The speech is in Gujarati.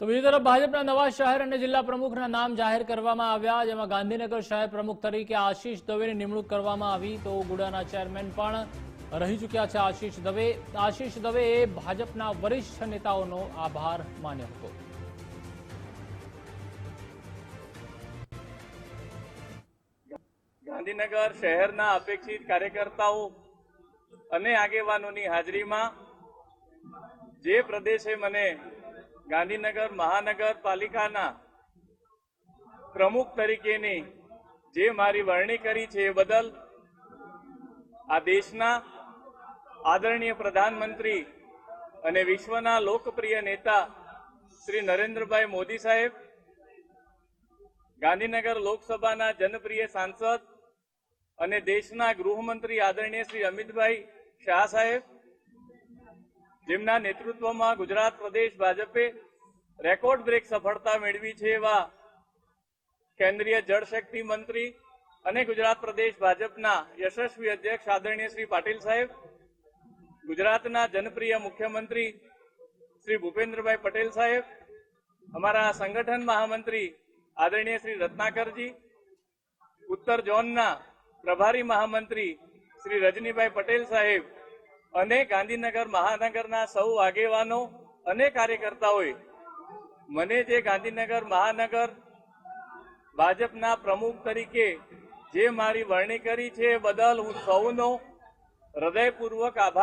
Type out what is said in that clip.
તો બીજી તરફ ભાજપના નવા શહેર અને જિલ્લા પ્રમુખના નામ જાહેર કરવામાં આવ્યા, જેમાં ગાંધીનગર શહેર પ્રમુખ તરીકે આશીષ દવેની નિમણૂક કરવામાં આવી. તો ગુડાના ચેરમેન પણ રહી ચૂક્યા છે આશીષ દવે. આશીષ દવેએ ભાજપના વરિષ્ઠ નેતાઓનો આભાર માન્યો હતો. ગાંધીનગર શહેરના અપેક્ષિત કાર્યકર્તાઓ અને આગેવાનોની હાજરીમાં જે પ્રદેશે મને ગાંધીનગર મહાનગરપાલિકાના પ્રમુખ તરીકેની જે મારી વરણી કરી છે એ બદલ આ દેશના આદરણીય પ્રધાનમંત્રી અને વિશ્વના લોકપ્રિય નેતા શ્રી નરેન્દ્રભાઈ મોદી સાહેબ, ગાંધીનગર લોકસભાના જનપ્રિય સાંસદ અને દેશના ગૃહમંત્રી આદરણીય શ્રી અમિતભાઈ શાહ સાહેબ જેમના નેતૃત્વમાં ગુજરાત પ્રદેશ ભાજપે રેકોર્ડ બ્રેક સફળતા મેળવી છે એવા કેન્દ્રીય જળશક્તિ મંત્રી અને ગુજરાત પ્રદેશ ભાજપના યશસ્વી અધ્યક્ષ આદરણીય શ્રી પાટીલ સાહેબ, ગુજરાતના જનપ્રિય મુખ્યમંત્રી શ્રી ભૂપેન્દ્રભાઈ પટેલ સાહેબ, અમારા સંગઠન મહામંત્રી આદરણીય શ્રી રત્નાકરજી, ઉત્તર ઝોનના પ્રભારી મહામંત્રી શ્રી રજનીભાઈ પટેલ સાહેબ અને ગાંધીનગર મહાનગરના સૌ આગેવાનો અને કાર્યકર્તાઓએ મને જે ગાંધીનગર મહાનગર ભાજપના પ્રમુખ તરીકે જે મારી વરણી કરી છે બદલ હું સૌનો હૃદયપૂર્વક આભાર